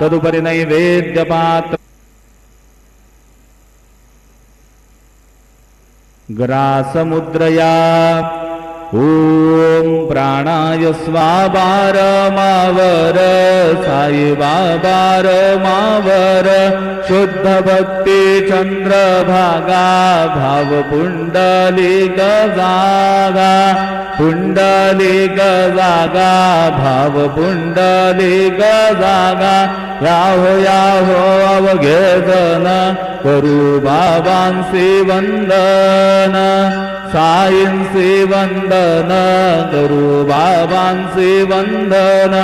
तदुपरि नैवेद्यपात्र ग्रासमुद्रया। ॐ प्राणाय स्वाबार मावर शुद्धभक्ति चन्द्रभागा भावपुण्डलीकजागा। भाव पुंडलिक जागा जागा भाव पुंडलिक जागा. याहो याहो अवघेतन करू बाबांसी वंदन. साईंसी वंदन करू बाबांसी वंदन.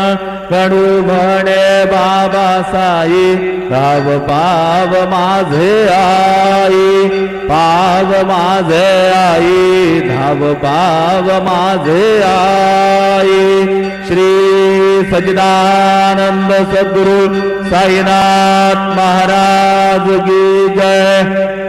कडू म्हणे बाबा साई राव पाव माझे आई पाव माझे आई. पाव माझे आई. श्री सजिदानंद सद्गुरु साईनाथ महाराज की जय.